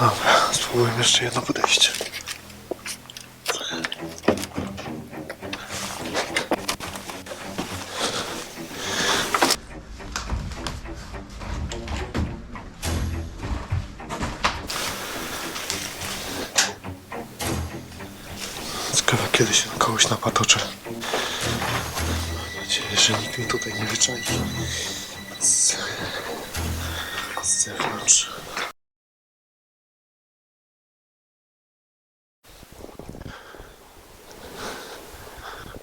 Dobra, spróbujmy jeszcze jedno podejście. Ciekawe kiedy się na kogoś napatoczę. Mam nadzieję, że nikt mnie tutaj nie wyczai.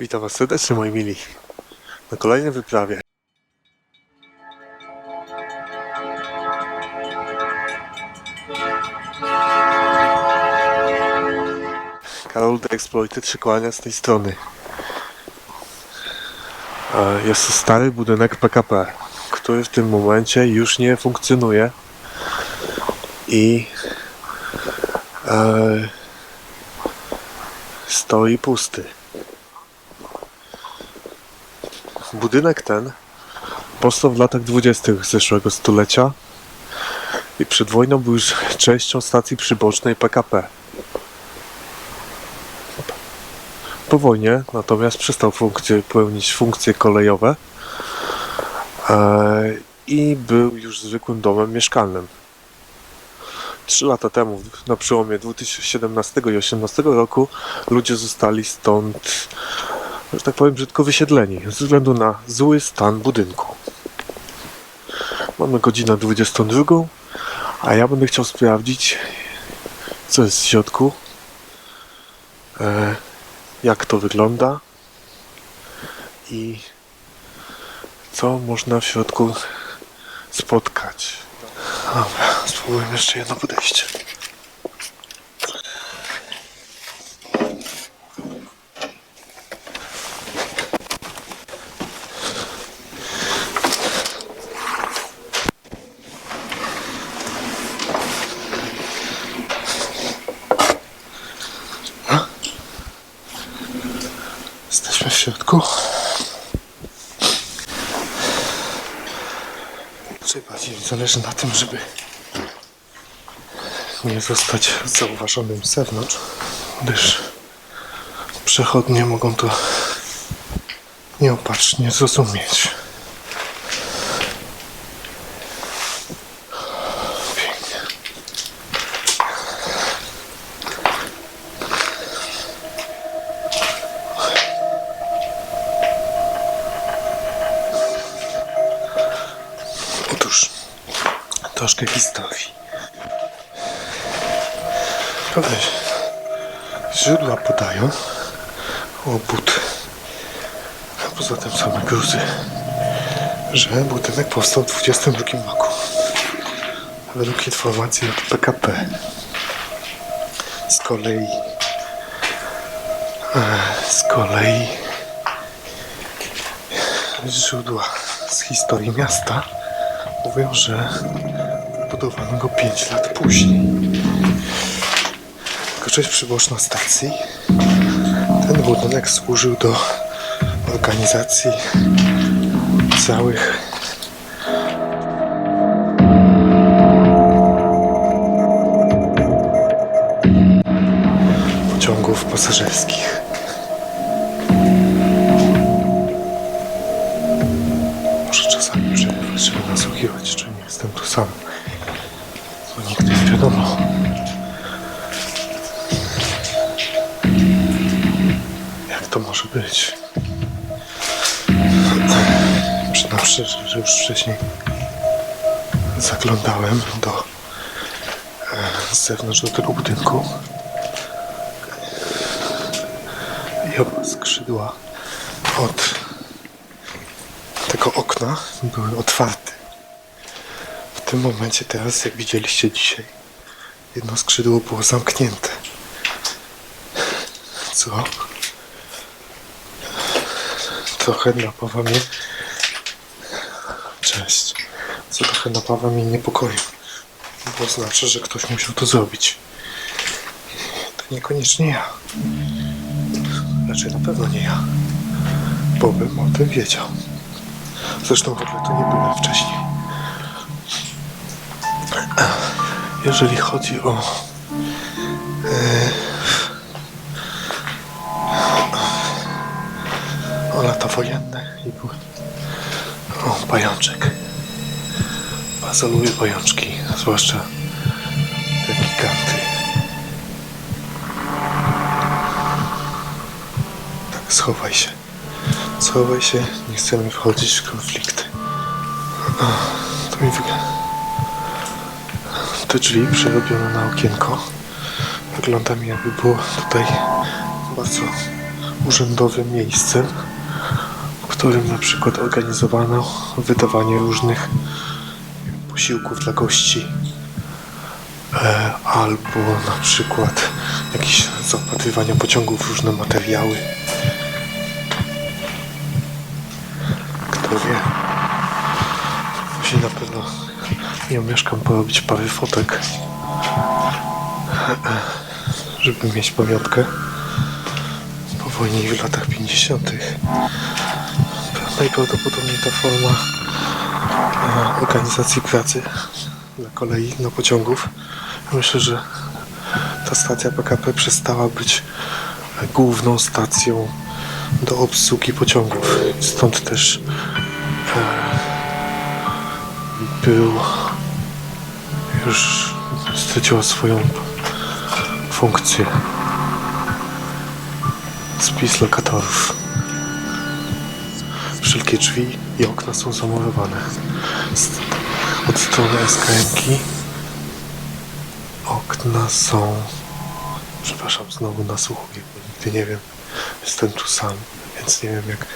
Witam Was serdecznie, moi mili, na kolejnej wyprawie. Karol The Exploited się z tej strony. E, Jest to stary budynek PKP, który w tym momencie już nie funkcjonuje i e, stoi pusty. Budynek ten powstał w latach dwudziestych zeszłego stulecia i przed wojną był już częścią stacji przybocznej PKP. Po wojnie natomiast przestał funkcje, pełnić funkcje kolejowe e, i był już zwykłym domem mieszkalnym. Trzy lata temu, na przełomie 2017 i 2018 roku, ludzie zostali stąd że tak powiem, brzydko wysiedleni ze względu na zły stan budynku. Mamy godzinę 22, a ja będę chciał sprawdzić, co jest w środku, e, jak to wygląda i co można w środku spotkać. Dobra, spróbujmy jeszcze jedno podejście. Jesteśmy w środku. Mi zależy na tym, żeby nie zostać zauważonym z zewnątrz, gdyż przechodnie mogą to nieopatrznie zrozumieć. Troszkę historii. Pewne źródła podają obód, a poza tym same gruzy, że budynek powstał w 22 roku. Według informacji od PKP. Z kolei e, z kolei źródła z historii miasta mówią, że budowano go 5 lat później. Jako część przyboczna stacji, ten budynek służył do organizacji całych pociągów pasażerskich. Muszę czasami przerywać, żeby nasłuchiwać, czy nie jestem tu sam. Wiadomo. Jak to może być? Przyznam szczerze, że już wcześniej zaglądałem do e, z zewnątrz do tego budynku i oba skrzydła od tego okna były otwarte. W tym momencie teraz, jak widzieliście dzisiaj, jedno skrzydło było zamknięte. Co? Trochę napawa mnie... Cześć. Co trochę napawa mnie niepokojem. Bo znaczy, że ktoś musiał to zrobić. To niekoniecznie ja. Raczej na pewno nie ja. Bo bym o tym wiedział. Zresztą w ogóle tu nie byłem wcześniej. Jeżeli chodzi o e, o lata wojenne i o pajączek. Bardzo lubię pajączki, zwłaszcza te giganty. Tak, schowaj się. Schowaj się, nie chcemy wchodzić w konflikty. To mi wygląda. Te drzwi przerobione na okienko. Wygląda mi jakby było tutaj bardzo urzędowym miejscem, w którym na przykład organizowano wydawanie różnych posiłków dla gości. E, albo na przykład jakieś zaopatrywania pociągów różne materiały. Kto wie. Musi na pewno ja mieszkam porobić parę fotek, żeby mieć pamiątkę po wojnie w latach 50. Najprawdopodobniej ta forma e, organizacji pracy na kolei, na pociągów. Myślę, że ta stacja PKP przestała być główną stacją do obsługi pociągów. Stąd też był już straciła swoją funkcję. Spis lokatorów. Wszelkie drzwi i okna są zamurowane. Od strony SKM-ki okna są... Przepraszam, znowu nasłuchuję, bo nigdy nie wiem. Jestem tu sam, więc nie wiem jak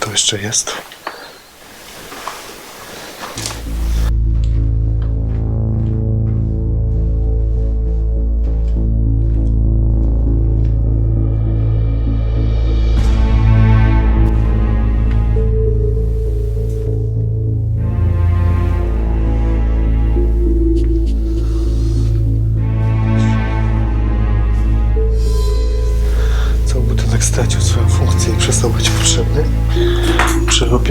to jeszcze jest.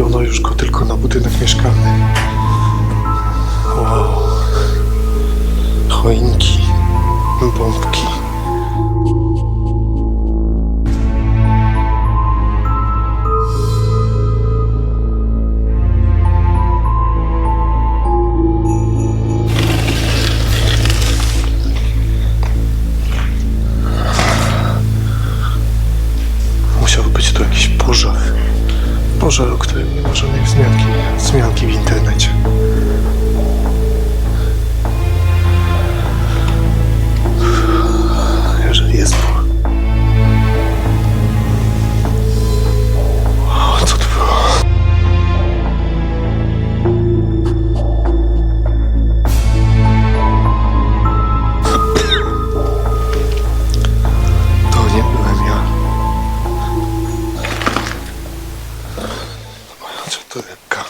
Przerobiono już go tylko na budynek mieszkalny. Wow. Choinki, bombki. Pożar, o którym nie ma żadnej wzmianki, wzmianki w internecie. Jeżeli jest Czy to rybka?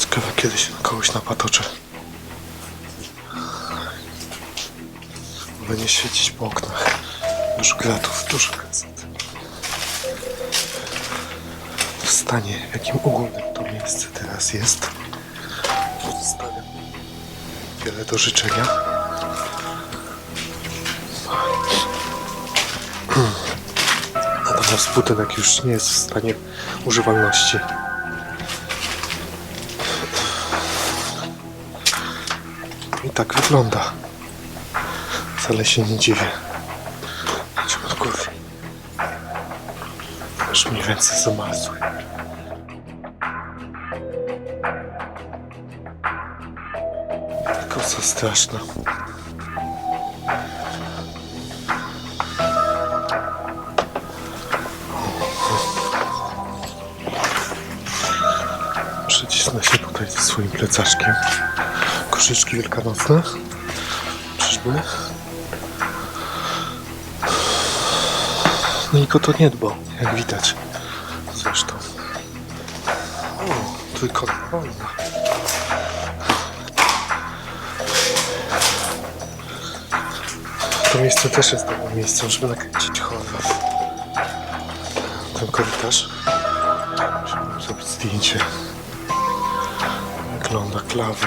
Ciekawe kiedy się kogoś napatoczę. Aby nie świecić po oknach. Dużo gratów, dużo gazet w stanie, w jakim ogólnym to miejsce teraz jest. Pozostawiam wiele do życzenia. Natomiast budynek już nie jest w stanie używalności. I tak wygląda. Wcale się nie dziwię. Już mniej więcej zamarzły. Kosa straszna. Przycisnę się tutaj ze swoim plecaczkiem. Koszyczki wielkanocne. Czyżby? No i to nie dbał, jak widać. Zresztą. O, trójkątna wojna. To miejsce też jest dobrym miejscem, żeby nakręcić horror. Ten korytarz. Musimy zrobić zdjęcie. Wygląda klawy.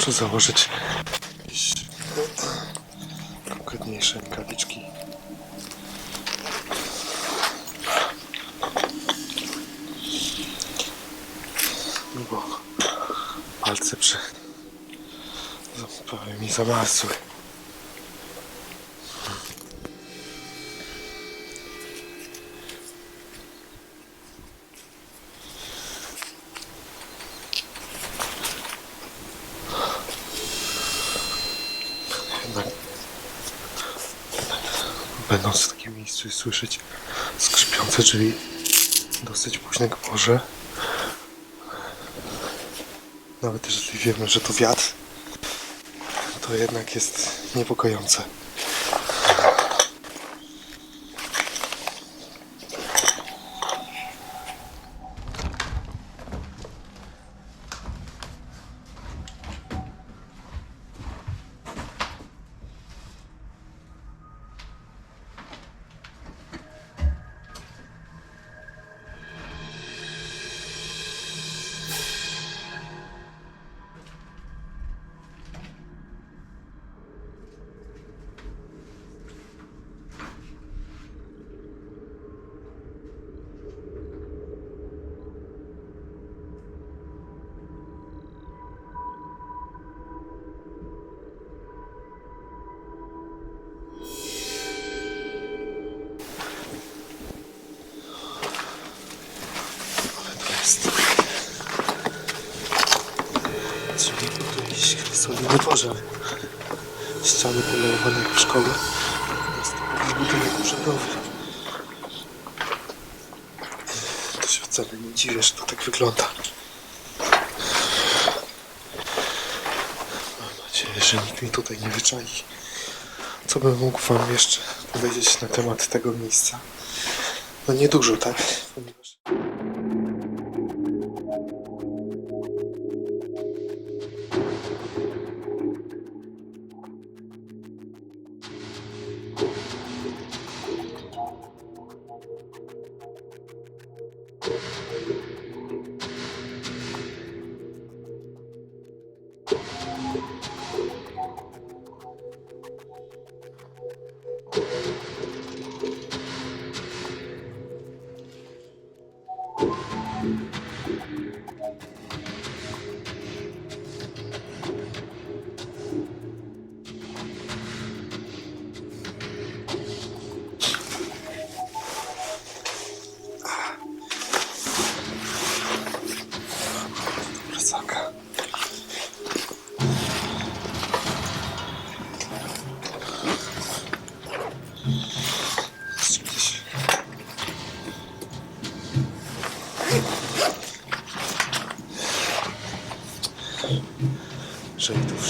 Muszę założyć jakieś konkretniejsze rękawiczki. No bo palce prawie mi zamarzły. I słyszeć skrzypiące drzwi dosyć późnego porze. Nawet jeżeli wiemy, że to wiatr, to jednak jest niepokojące. Solidny dworze. Ściany polerowane jak w szkole. Typowy budynek urzędowy. To się wcale nie dziwię, że to tak wygląda. Mam nadzieję, że nikt mi tutaj nie wyczai. Co bym mógł wam jeszcze powiedzieć na temat tego miejsca? No niedużo, tak? Ponieważ...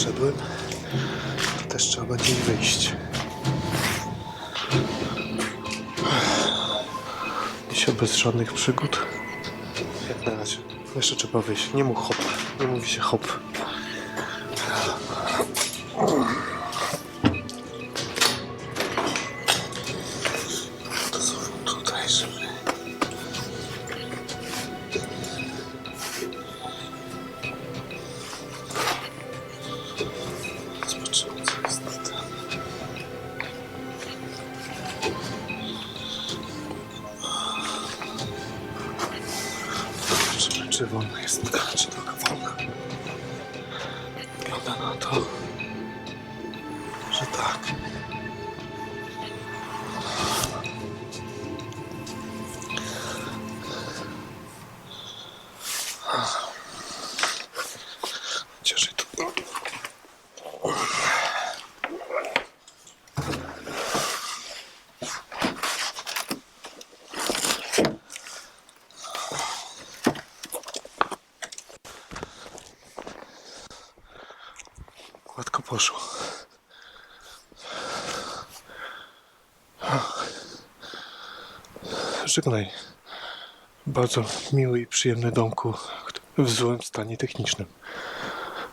Wszedłem, też trzeba będzie wyjść. Dzisiaj bez żadnych przygód. Jak na razie. Jeszcze trzeba wyjść. Nie mów hop. Nie mówi się hop. Zobaczymy, czy Żegnaj. Bardzo miły i przyjemny domku w złym stanie technicznym.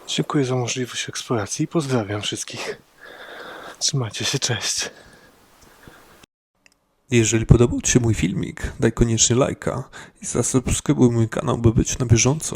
Dziękuję za możliwość eksploracji i pozdrawiam wszystkich. Trzymajcie się, cześć. Jeżeli podobał Ci się mój filmik, daj koniecznie lajka i zasubskrybuj mój kanał, by być na bieżąco.